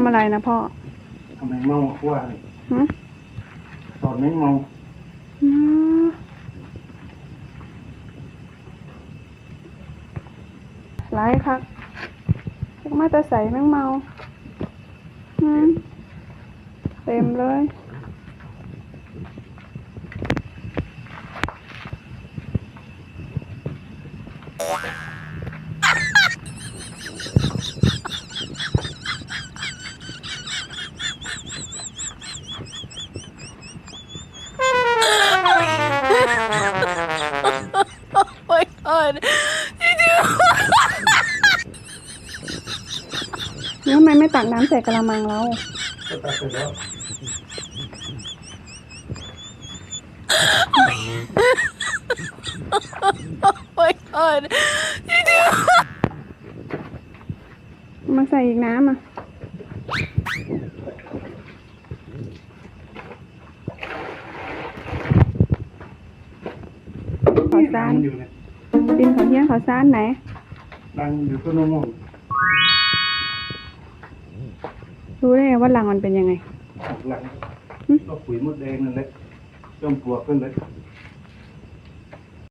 ำอะไรนะพ่อทำไมเมาว่าเลยหึตอนนี้เมาอืมหลายคักพวกมาแตะใส่แมงเมาอืมเต็มเลย my god. แล้วทำไมไม่ตักน้ำใส่กระมังเราก็ตัดไปแล้ว Oh my god. มาใส่อีกน้ำอะ ขอซานดังอยู่เนี่ย กินขอเที่ยงขอซานไหนดังอยู่ต้นมะม่วงรู้ได้ไงว่ารังมันเป็นยังไงหลังหึก็ปุ๋ยมดแดงนั่นแหละจอมปลวกนั่นแหละ